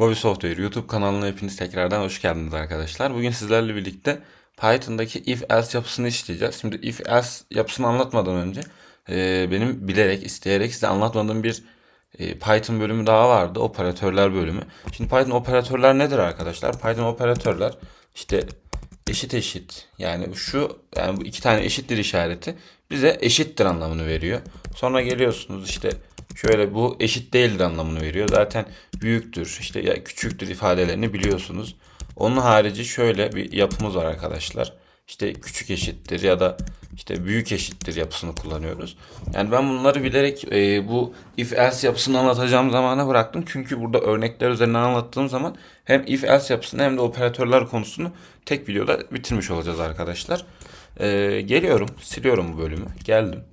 Bobby Software YouTube kanalına hepiniz tekrardan hoş geldiniz arkadaşlar. Bugün sizlerle birlikte Python'daki if else yapısını işleyeceğiz. Şimdi if else yapısını anlatmadan önce e, benim bilerek, isteyerek size anlatmadığım bir e, Python bölümü daha vardı. Operatörler bölümü. Şimdi Python operatörler nedir arkadaşlar? Python operatörler işte eşit eşit yani şu yani bu iki tane eşittir işareti bize eşittir anlamını veriyor. Sonra geliyorsunuz işte şöyle bu eşit değildir anlamını veriyor. Zaten büyüktür işte ya küçüktür ifadelerini biliyorsunuz. Onun harici şöyle bir yapımız var arkadaşlar. İşte küçük eşittir ya da işte büyük eşittir yapısını kullanıyoruz. Yani ben bunları bilerek e, bu if else yapısını anlatacağım zamana bıraktım. Çünkü burada örnekler üzerinden anlattığım zaman hem if else yapısını hem de operatörler konusunu tek videoda bitirmiş olacağız arkadaşlar. E, geliyorum, siliyorum bu bölümü. Geldim.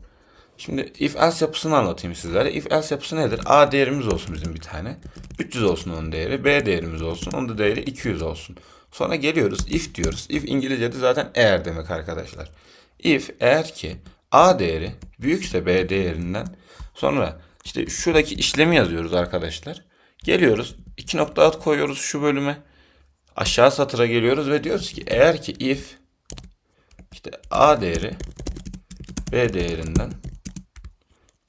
Şimdi if else yapısını anlatayım sizlere. If else yapısı nedir? A değerimiz olsun bizim bir tane. 300 olsun onun değeri. B değerimiz olsun. Onun da değeri 200 olsun. Sonra geliyoruz if diyoruz. If İngilizce'de zaten eğer demek arkadaşlar. If eğer ki A değeri büyükse B değerinden sonra işte şuradaki işlemi yazıyoruz arkadaşlar. Geliyoruz. iki nokta alt koyuyoruz şu bölüme. Aşağı satıra geliyoruz ve diyoruz ki eğer ki if işte A değeri B değerinden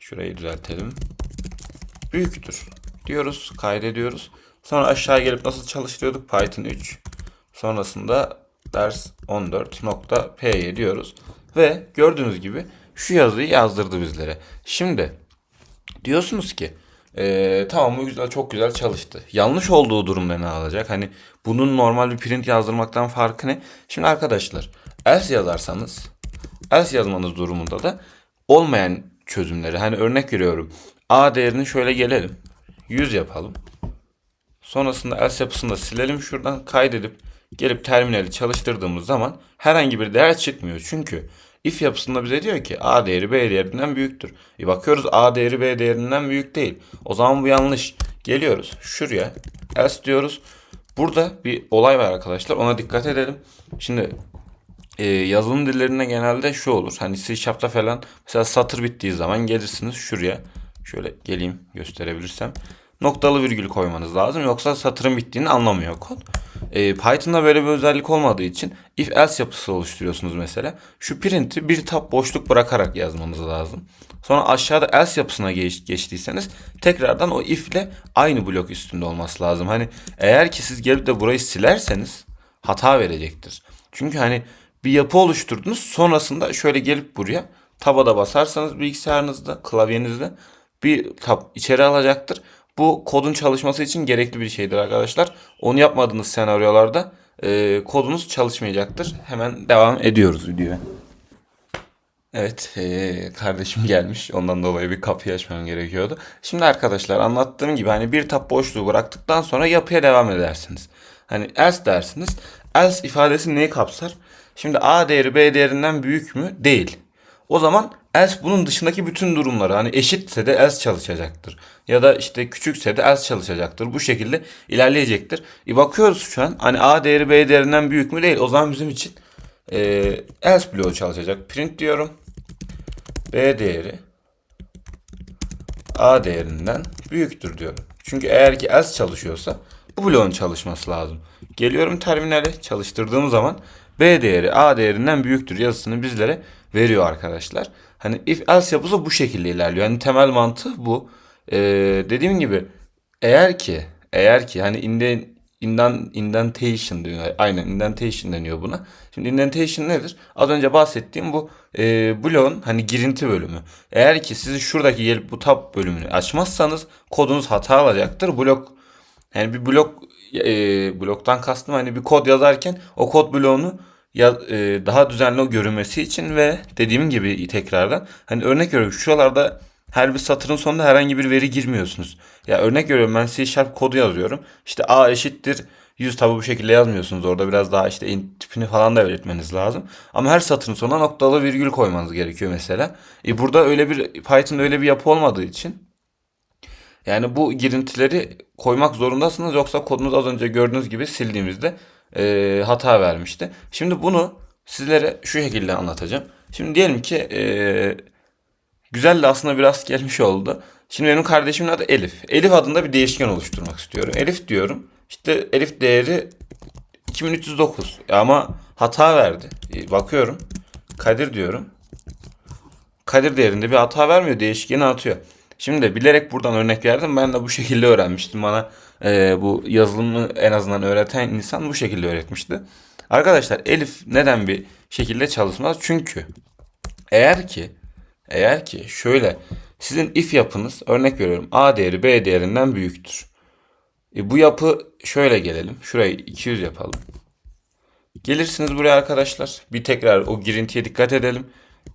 Şurayı düzeltelim. Büyüktür diyoruz, kaydediyoruz. Sonra aşağı gelip nasıl çalıştırıyorduk? Python 3. Sonrasında ders 14.py diyoruz. Ve gördüğünüz gibi şu yazıyı yazdırdı bizlere. Şimdi diyorsunuz ki ee, tamam bu güzel çok güzel çalıştı. Yanlış olduğu durumda ne alacak? Hani bunun normal bir print yazdırmaktan farkı ne? Şimdi arkadaşlar else yazarsanız else yazmanız durumunda da olmayan çözümleri. Hani örnek veriyorum. A değerini şöyle gelelim. 100 yapalım. Sonrasında else yapısını da silelim şuradan kaydedip gelip terminali çalıştırdığımız zaman herhangi bir değer çıkmıyor. Çünkü if yapısında bize diyor ki A değeri B değerinden büyüktür. E bakıyoruz A değeri B değerinden büyük değil. O zaman bu yanlış. Geliyoruz şuraya else diyoruz. Burada bir olay var arkadaşlar ona dikkat edelim. Şimdi e, yazılım dillerinde genelde şu olur. Hani C Sharp'ta falan mesela satır bittiği zaman gelirsiniz şuraya. Şöyle geleyim gösterebilirsem. Noktalı virgül koymanız lazım. Yoksa satırın bittiğini anlamıyor kod. E, Python'da böyle bir özellik olmadığı için if else yapısı oluşturuyorsunuz mesela. Şu print'i bir tab boşluk bırakarak yazmanız lazım. Sonra aşağıda else yapısına geç, geçtiyseniz tekrardan o if ile aynı blok üstünde olması lazım. Hani eğer ki siz gelip de burayı silerseniz hata verecektir. Çünkü hani bir yapı oluşturdunuz. Sonrasında şöyle gelip buraya tabada basarsanız bilgisayarınızda, klavyenizde bir tab içeri alacaktır. Bu kodun çalışması için gerekli bir şeydir arkadaşlar. Onu yapmadığınız senaryolarda e, kodunuz çalışmayacaktır. Hemen devam ediyoruz videoya. Evet e, kardeşim gelmiş. Ondan dolayı bir kapıyı açmam gerekiyordu. Şimdi arkadaşlar anlattığım gibi hani bir tab boşluğu bıraktıktan sonra yapıya devam edersiniz. Hani else dersiniz. Else ifadesi neyi kapsar? Şimdi A değeri B değerinden büyük mü? Değil. O zaman else bunun dışındaki bütün durumları hani eşitse de else çalışacaktır. Ya da işte küçükse de else çalışacaktır. Bu şekilde ilerleyecektir. E bakıyoruz şu an hani A değeri B değerinden büyük mü? Değil. O zaman bizim için e, else bloğu çalışacak. Print diyorum. B değeri A değerinden büyüktür diyorum. Çünkü eğer ki else çalışıyorsa bu bloğun çalışması lazım. Geliyorum terminale çalıştırdığım zaman B değeri A değerinden büyüktür yazısını bizlere veriyor arkadaşlar. Hani if else yapısı bu şekilde ilerliyor. Yani temel mantığı bu. Ee, dediğim gibi eğer ki eğer ki hani inden indan indentation diyor. Aynen indentation deniyor buna. Şimdi indentation nedir? Az önce bahsettiğim bu e, bloğun hani girinti bölümü. Eğer ki siz şuradaki gelip bu tab bölümünü açmazsanız kodunuz hata alacaktır. Blok yani bir blok e, bloktan kastım hani bir kod yazarken o kod bloğunu ya, e, daha düzenli görünmesi için ve dediğim gibi tekrardan hani örnek veriyorum şuralarda her bir satırın sonunda herhangi bir veri girmiyorsunuz. Ya örnek veriyorum ben C Sharp kodu yazıyorum. İşte A eşittir 100 tabi bu şekilde yazmıyorsunuz. Orada biraz daha işte int tipini falan da belirtmeniz lazım. Ama her satırın sonuna noktalı virgül koymanız gerekiyor mesela. E burada öyle bir Python'da öyle bir yapı olmadığı için yani bu girintileri koymak zorundasınız yoksa kodunuz az önce gördüğünüz gibi sildiğimizde e, hata vermişti. Şimdi bunu sizlere şu şekilde anlatacağım. Şimdi diyelim ki e, güzel de aslında biraz gelmiş oldu. Şimdi benim kardeşimin adı Elif. Elif adında bir değişken oluşturmak istiyorum. Elif diyorum. İşte Elif değeri 2309 ama hata verdi. E, Bakıyorum. Kadir diyorum. Kadir değerinde bir hata vermiyor. Değişkeni atıyor. Şimdi bilerek buradan örnek verdim. Ben de bu şekilde öğrenmiştim. Bana e, bu yazılımı en azından öğreten insan bu şekilde öğretmişti. Arkadaşlar Elif neden bir şekilde çalışmaz? Çünkü eğer ki eğer ki şöyle sizin if yapınız örnek veriyorum A değeri B değerinden büyüktür. E, bu yapı şöyle gelelim. Şurayı 200 yapalım. Gelirsiniz buraya arkadaşlar. Bir tekrar o girintiye dikkat edelim.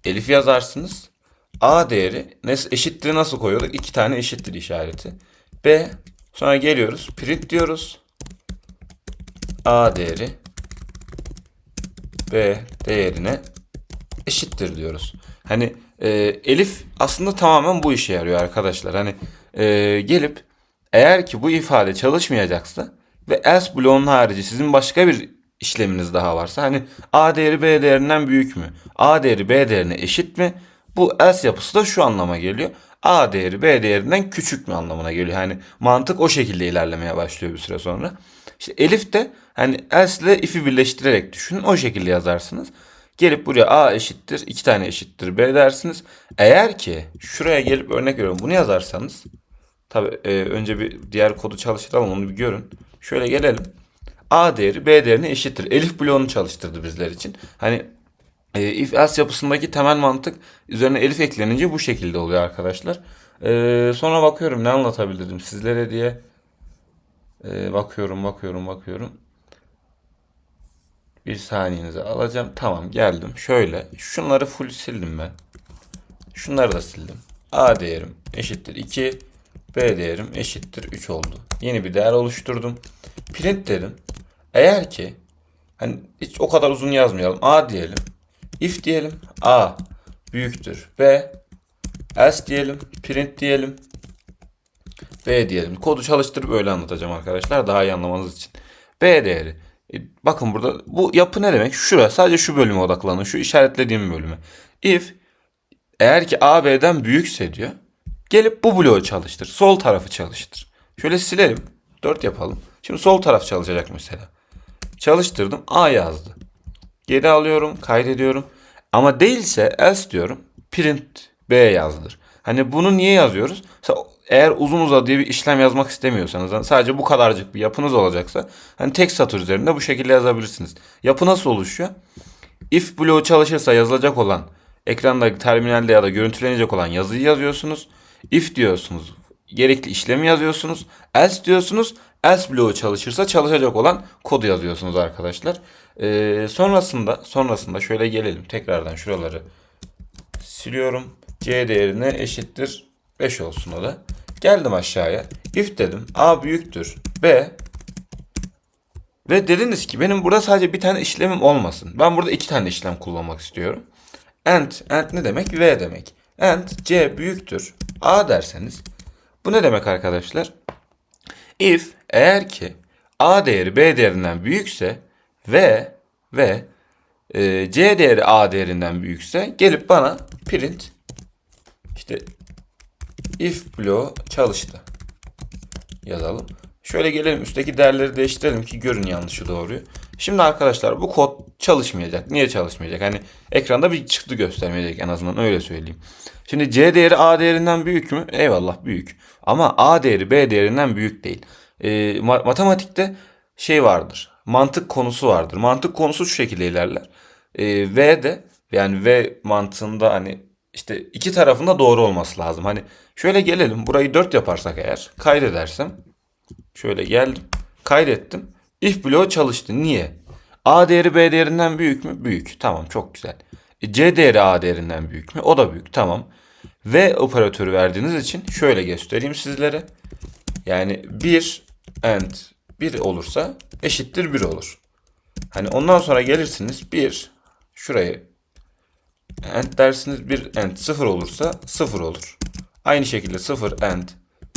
Elif yazarsınız. A değeri eşittir nasıl koyuyorduk? İki tane eşittir işareti. B sonra geliyoruz. Print diyoruz. A değeri B değerine eşittir diyoruz. Hani e, Elif aslında tamamen bu işe yarıyor arkadaşlar. Hani e, gelip eğer ki bu ifade çalışmayacaksa ve else bloğunun harici sizin başka bir işleminiz daha varsa hani A değeri B değerinden büyük mü? A değeri B değerine eşit mi? Bu else yapısı da şu anlama geliyor. A değeri B değerinden küçük mü anlamına geliyor. Hani mantık o şekilde ilerlemeye başlıyor bir süre sonra. İşte Elif de hani else ile if'i birleştirerek düşünün. O şekilde yazarsınız. Gelip buraya A eşittir, iki tane eşittir B dersiniz. Eğer ki şuraya gelip örnek veriyorum bunu yazarsanız Tabi önce bir diğer kodu çalıştıralım onu bir görün. Şöyle gelelim. A değeri B değerine eşittir. Elif bloğunu çalıştırdı bizler için. Hani e, if else yapısındaki temel mantık üzerine elif eklenince bu şekilde oluyor arkadaşlar. E, sonra bakıyorum ne anlatabilirim sizlere diye. E, bakıyorum bakıyorum bakıyorum. Bir saniyenizi alacağım. Tamam geldim. Şöyle şunları full sildim ben. Şunları da sildim. A değerim eşittir 2. B değerim eşittir 3 oldu. Yeni bir değer oluşturdum. Print dedim. Eğer ki hani hiç o kadar uzun yazmayalım. A diyelim. If diyelim. A büyüktür. B else diyelim. Print diyelim. B diyelim. Kodu çalıştırıp öyle anlatacağım arkadaşlar. Daha iyi anlamanız için. B değeri. E, bakın burada bu yapı ne demek? Şuraya sadece şu bölüme odaklanın. Şu işaretlediğim bölüme. If eğer ki A B'den büyükse diyor. Gelip bu bloğu çalıştır. Sol tarafı çalıştır. Şöyle silelim. 4 yapalım. Şimdi sol taraf çalışacak mesela. Çalıştırdım. A yazdı. Geri alıyorum. Kaydediyorum. Ama değilse else diyorum. Print B yazdır. Hani bunu niye yazıyoruz? Eğer uzun uzadıya bir işlem yazmak istemiyorsanız hani sadece bu kadarcık bir yapınız olacaksa hani tek satır üzerinde bu şekilde yazabilirsiniz. Yapı nasıl oluşuyor? If bloğu çalışırsa yazılacak olan ekranda terminalde ya da görüntülenecek olan yazıyı yazıyorsunuz. If diyorsunuz. Gerekli işlemi yazıyorsunuz. Else diyorsunuz. Else bloğu çalışırsa çalışacak olan kodu yazıyorsunuz arkadaşlar. Ee, sonrasında sonrasında şöyle gelelim. Tekrardan şuraları siliyorum. C değerine eşittir 5 olsun o da. Geldim aşağıya. If dedim. A büyüktür. B ve dediniz ki benim burada sadece bir tane işlemim olmasın. Ben burada iki tane işlem kullanmak istiyorum. And, and ne demek? V demek. And C büyüktür. A derseniz. Bu ne demek arkadaşlar? If eğer ki A değeri B değerinden büyükse ve ve e, C değeri A değerinden büyükse gelip bana print işte if bloğu çalıştı yazalım. Şöyle gelelim üstteki değerleri değiştirelim ki görün yanlışı doğruyu. Şimdi arkadaşlar bu kod çalışmayacak. Niye çalışmayacak? Hani ekranda bir çıktı göstermeyecek en azından öyle söyleyeyim. Şimdi C değeri A değerinden büyük mü? Eyvallah büyük. Ama A değeri B değerinden büyük değil. Ma- matematikte şey vardır. Mantık konusu vardır. Mantık konusu şu şekilde ilerler. Ee, v de yani V mantığında hani işte iki tarafında doğru olması lazım. Hani şöyle gelelim. Burayı 4 yaparsak eğer kaydedersem Şöyle geldim. Kaydettim. If bloğu çalıştı. Niye? A değeri B değerinden büyük mü? Büyük. Tamam çok güzel. E, C değeri A değerinden büyük mü? O da büyük. Tamam. V operatörü verdiğiniz için şöyle göstereyim sizlere. Yani 1 and 1 olursa eşittir 1 olur. Hani ondan sonra gelirsiniz 1 şurayı and dersiniz 1 and 0 olursa 0 olur. Aynı şekilde 0 and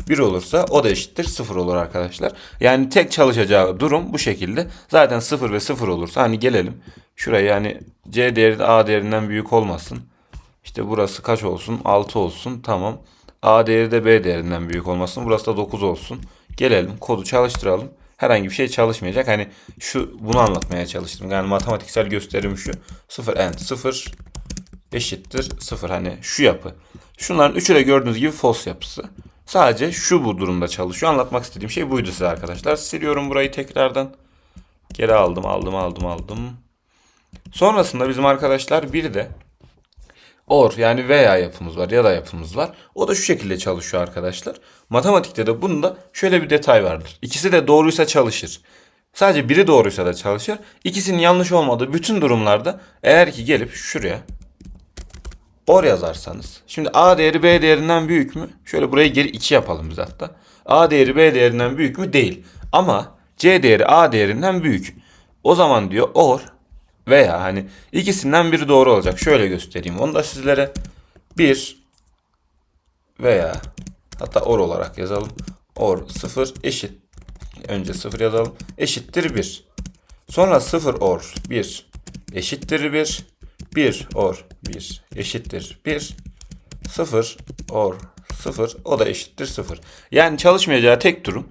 1 olursa o da eşittir 0 olur arkadaşlar. Yani tek çalışacağı durum bu şekilde. Zaten 0 ve 0 olursa hani gelelim. Şuraya yani C değeri de A değerinden büyük olmasın. İşte burası kaç olsun? 6 olsun. Tamam. A değeri de B değerinden büyük olmasın. Burası da 9 olsun. Gelelim kodu çalıştıralım. Herhangi bir şey çalışmayacak. Hani şu bunu anlatmaya çalıştım. Yani matematiksel gösterim şu. 0 and 0 eşittir 0. Hani şu yapı. Şunların üçü de gördüğünüz gibi false yapısı. Sadece şu bu durumda çalışıyor. Anlatmak istediğim şey buydu size arkadaşlar. Siliyorum burayı tekrardan. Geri aldım, aldım, aldım, aldım. Sonrasında bizim arkadaşlar bir de or yani veya yapımız var ya da yapımız var. O da şu şekilde çalışıyor arkadaşlar. Matematikte de bunda şöyle bir detay vardır. İkisi de doğruysa çalışır. Sadece biri doğruysa da çalışır. İkisinin yanlış olmadığı bütün durumlarda eğer ki gelip şuraya or yazarsanız. Şimdi A değeri B değerinden büyük mü? Şöyle burayı geri 2 yapalım biz hatta. A değeri B değerinden büyük mü? Değil. Ama C değeri A değerinden büyük. O zaman diyor or veya hani ikisinden biri doğru olacak. Şöyle göstereyim. Onu da sizlere 1 veya hatta or olarak yazalım. Or 0 eşit. Önce 0 yazalım. Eşittir 1. Sonra 0 or 1 eşittir 1. 1 or 1 eşittir 1. 0 or 0 o da eşittir 0. Yani çalışmayacağı tek durum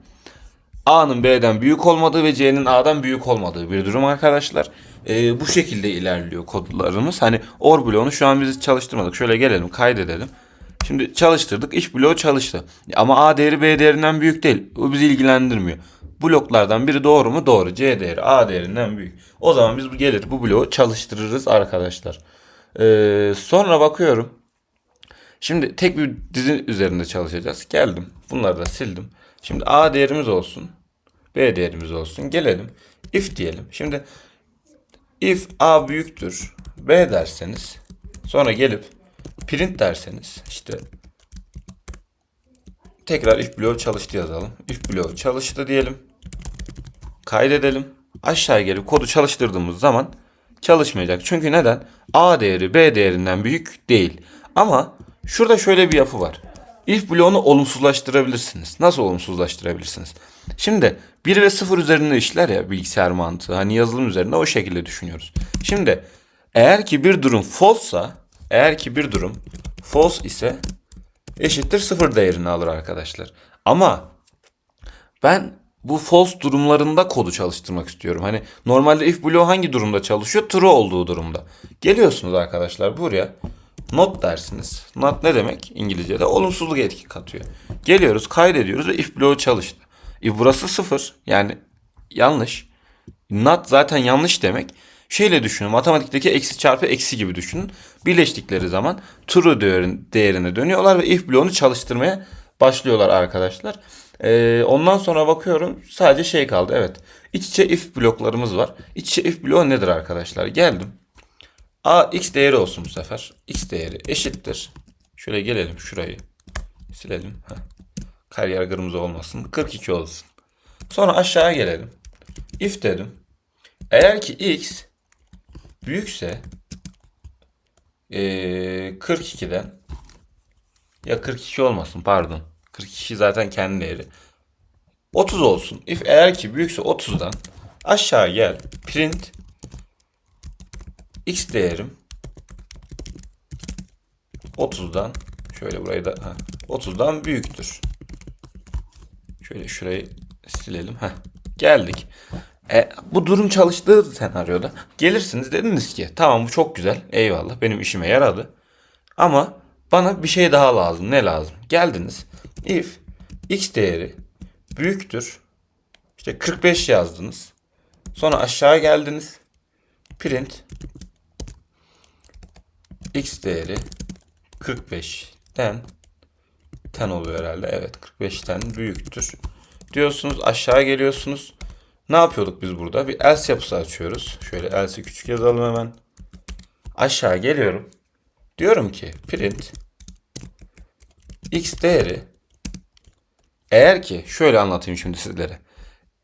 A'nın B'den büyük olmadığı ve C'nin A'dan büyük olmadığı bir durum arkadaşlar. Ee, bu şekilde ilerliyor kodlarımız. Hani or bloğunu şu an biz çalıştırmadık. Şöyle gelelim kaydedelim. Şimdi çalıştırdık. iş bloğu çalıştı. Ama A değeri B değerinden büyük değil. O bizi ilgilendirmiyor. Bloklardan biri doğru mu? Doğru. C değeri A değerinden büyük. O zaman biz bu gelir bu bloğu çalıştırırız arkadaşlar. Ee, sonra bakıyorum. Şimdi tek bir dizi üzerinde çalışacağız. Geldim. Bunları da sildim. Şimdi A değerimiz olsun. B değerimiz olsun. Gelelim. If diyelim. Şimdi if A büyüktür B derseniz sonra gelip print derseniz işte tekrar if bloğu çalıştı yazalım. If bloğu çalıştı diyelim. Kaydedelim. Aşağıya gelip kodu çalıştırdığımız zaman çalışmayacak. Çünkü neden? A değeri B değerinden büyük değil. Ama şurada şöyle bir yapı var. If bloğunu olumsuzlaştırabilirsiniz. Nasıl olumsuzlaştırabilirsiniz? Şimdi 1 ve 0 üzerinde işler ya bilgisayar mantığı. Hani yazılım üzerinde o şekilde düşünüyoruz. Şimdi eğer ki bir durum false'sa eğer ki bir durum false ise eşittir 0 değerini alır arkadaşlar. Ama ben bu false durumlarında kodu çalıştırmak istiyorum. Hani normalde if bloğu hangi durumda çalışıyor? True olduğu durumda. Geliyorsunuz arkadaşlar buraya. Not dersiniz. Not ne demek? İngilizce'de olumsuzluk etki katıyor. Geliyoruz, kaydediyoruz ve if bloğu çalıştı. E burası sıfır. Yani yanlış. Not zaten yanlış demek. Şeyle düşünün. Matematikteki eksi çarpı eksi gibi düşünün. Birleştikleri zaman true değerin, değerine dönüyorlar ve if bloğunu çalıştırmaya başlıyorlar arkadaşlar. Ee, ondan sonra bakıyorum sadece şey kaldı. Evet. İç içe if bloklarımız var. İç içe if bloğu nedir arkadaşlar? Geldim. A x değeri olsun bu sefer. X değeri eşittir. Şöyle gelelim şurayı. Silelim. Heh. Kariyer kırmızı olmasın. 42 olsun. Sonra aşağıya gelelim. If dedim. Eğer ki x büyükse ee, 42'den ya 42 olmasın pardon. 42 zaten kendi değeri. 30 olsun. If eğer ki büyükse 30'dan aşağı gel. Print x değerim 30'dan şöyle burayı da ha, 30'dan büyüktür. Şöyle şurayı silelim. Heh, geldik. E, bu durum çalıştığı senaryoda gelirsiniz dediniz ki tamam bu çok güzel eyvallah benim işime yaradı. Ama bana bir şey daha lazım. Ne lazım? Geldiniz. If x değeri büyüktür. İşte 45 yazdınız. Sonra aşağı geldiniz. Print x değeri 45'ten 10 oluyor herhalde. Evet 45'ten büyüktür. Diyorsunuz aşağı geliyorsunuz. Ne yapıyorduk biz burada? Bir else yapısı açıyoruz. Şöyle else'i küçük yazalım hemen. Aşağı geliyorum. Diyorum ki print x değeri eğer ki şöyle anlatayım şimdi sizlere.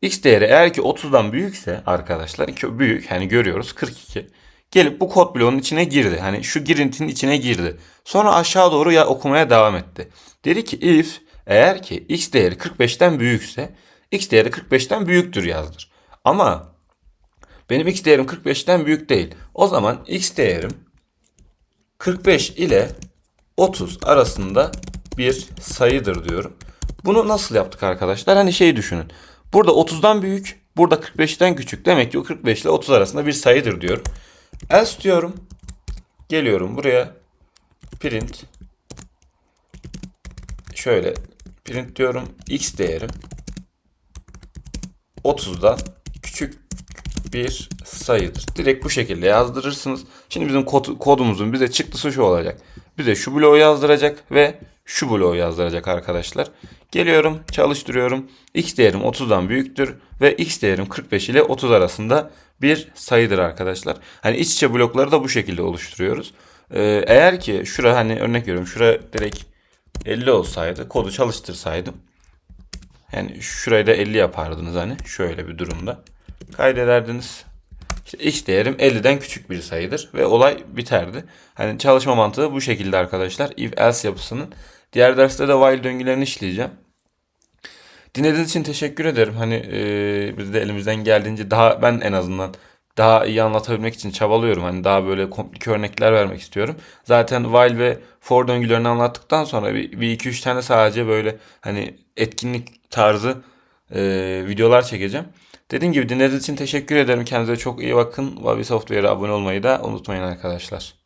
X değeri eğer ki 30'dan büyükse arkadaşlar ki büyük hani görüyoruz 42 gelip bu kod bloğunun içine girdi. Hani şu girintinin içine girdi. Sonra aşağı doğru ya okumaya devam etti. Dedi ki if eğer ki x değeri 45'ten büyükse x değeri 45'ten büyüktür yazdır. Ama benim x değerim 45'ten büyük değil. O zaman x değerim 45 ile 30 arasında bir sayıdır diyorum. Bunu nasıl yaptık arkadaşlar? Hani şey düşünün. Burada 30'dan büyük, burada 45'ten küçük. Demek ki o 45 ile 30 arasında bir sayıdır diyorum. Else diyorum. Geliyorum buraya. Print. Şöyle print diyorum. X değerim 30'dan küçük bir sayıdır. Direkt bu şekilde yazdırırsınız. Şimdi bizim kod, kodumuzun bize çıktısı şu olacak. Bize şu bloğu yazdıracak ve şu bloğu yazdıracak arkadaşlar. Geliyorum, çalıştırıyorum. X değerim 30'dan büyüktür ve X değerim 45 ile 30 arasında bir sayıdır arkadaşlar. Hani iç içe blokları da bu şekilde oluşturuyoruz. Ee, eğer ki şura hani örnek veriyorum şura direkt 50 olsaydı kodu çalıştırsaydım yani şurayı da 50 yapardınız hani şöyle bir durumda. Kaydederdiniz. İşte x değerim 50'den küçük bir sayıdır ve olay biterdi. Hani çalışma mantığı bu şekilde arkadaşlar. If else yapısının. Diğer derste de while döngülerini işleyeceğim. Dinlediğiniz için teşekkür ederim. Hani e, biz de elimizden geldiğince daha ben en azından daha iyi anlatabilmek için çabalıyorum. Hani daha böyle komplike örnekler vermek istiyorum. Zaten while ve for döngülerini anlattıktan sonra bir, bir iki üç tane sadece böyle hani etkinlik tarzı e, videolar çekeceğim. Dediğim gibi dinlediğiniz için teşekkür ederim. Kendinize çok iyi bakın. Wabi Software'a abone olmayı da unutmayın arkadaşlar.